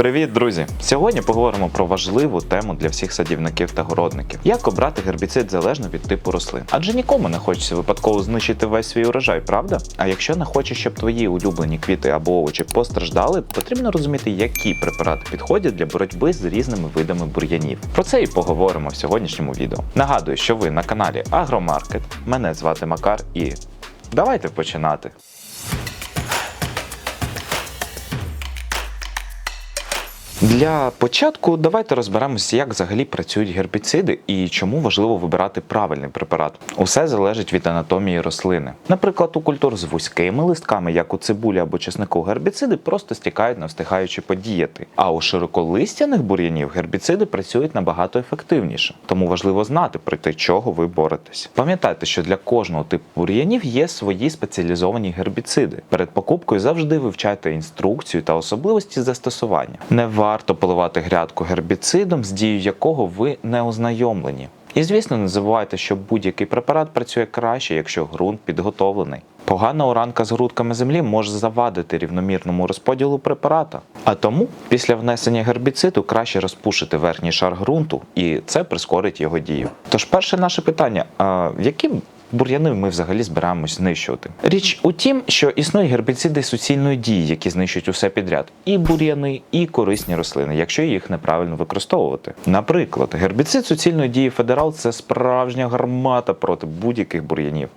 Привіт, друзі! Сьогодні поговоримо про важливу тему для всіх садівників та городників: як обрати гербіцид залежно від типу рослин. Адже нікому не хочеться випадково знищити весь свій урожай, правда? А якщо не хочеш, щоб твої улюблені квіти або овочі постраждали, потрібно розуміти, які препарати підходять для боротьби з різними видами бур'янів. Про це і поговоримо в сьогоднішньому відео. Нагадую, що ви на каналі Агромаркет. Мене звати Макар і давайте починати. Для початку давайте розберемося, як взагалі працюють гербіциди і чому важливо вибирати правильний препарат. Усе залежить від анатомії рослини. Наприклад, у культур з вузькими листками, як у цибулі або чеснику, гербіциди просто стікають, не встигаючи подіяти. А у широколистяних бур'янів гербіциди працюють набагато ефективніше, тому важливо знати, проти чого ви боретесь. Пам'ятайте, що для кожного типу бур'янів є свої спеціалізовані гербіциди. Перед покупкою завжди вивчайте інструкцію та особливості застосування. Не варто поливати грядку гербіцидом, з дією якого ви не ознайомлені. І звісно, не забувайте, що будь-який препарат працює краще, якщо ґрунт підготовлений. Погана уранка з грудками землі може завадити рівномірному розподілу препарата. А тому після внесення гербіциду краще розпушити верхній шар ґрунту, і це прискорить його дію. Тож, перше наше питання: а які бур'яни ми взагалі збираємось знищувати. Річ у тім, що існують гербіциди суцільної дії, які знищують усе підряд: і бур'яни, і корисні рослини, якщо їх неправильно використовувати. Наприклад, гербіцид суцільної дії федерал це справжня гармата проти будь-яких бур'янів.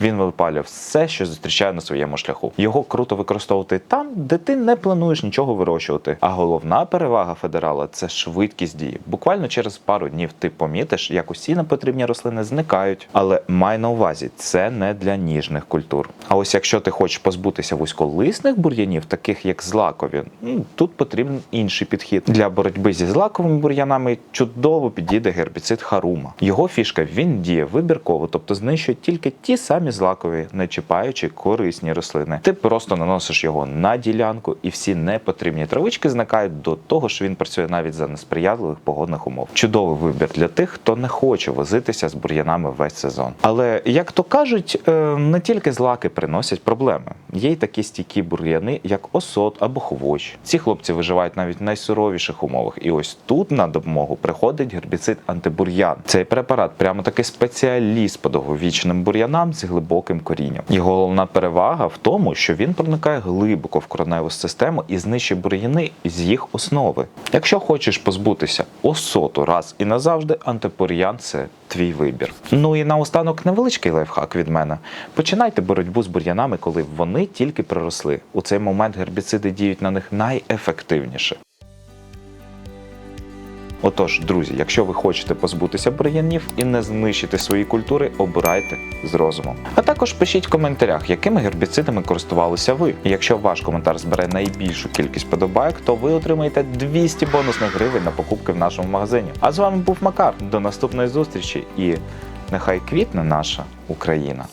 Він випалює все, що зустрічає на своєму шляху. Його круто використовувати там, де ти не плануєш нічого вирощувати. А головна перевага федерала це швидкість дії. Буквально через пару днів ти помітиш, як усі непотрібні рослини зникають. Але май на увазі, це не для ніжних культур. А ось якщо ти хочеш позбутися вузьколисних бур'янів, таких як злакові, ну, тут потрібен інший підхід. Для боротьби зі злаковими бур'янами чудово підійде гербіцид Харума. Його фішка він діє вибірково, тобто знищує тільки ті самі злакові, не чіпаючи корисні рослини. Ти просто наносиш його на ділянку, і всі непотрібні травички зникають до того, що він працює навіть за несприятливих погодних умов. Чудовий вибір для тих, хто не хоче возитися з бур'янами весь сезон. Але як то кажуть, е, не тільки злаки приносять проблеми. Є й такі стійкі бур'яни, як осот або хвощ. Ці хлопці виживають навіть в найсуровіших умовах. І ось тут на допомогу приходить гербіцид антибур'ян. Цей препарат прямо таки спеціаліст по довговічним бур'янам з глибоким корінням. І головна перевага в тому, що він проникає глибоко в кореневу систему і знищує бур'яни з їх основи. Якщо хочеш позбутися осоту раз і назавжди, антибур'ян це твій вибір. Ну і наостанок невеличкий лайфхак від мене. Починайте боротьбу з бур'янами, коли вони тільки приросли. У цей момент гербіциди діють на них найефективніше. Отож, друзі, якщо ви хочете позбутися бур'янів і не знищити свої культури, обирайте з розумом. А також пишіть в коментарях, якими гербіцидами користувалися ви. І якщо ваш коментар збере найбільшу кількість подобайок, то ви отримаєте 200 бонусних гривень на покупки в нашому магазині. А з вами був Макар. До наступної зустрічі і нехай квітне наша Україна.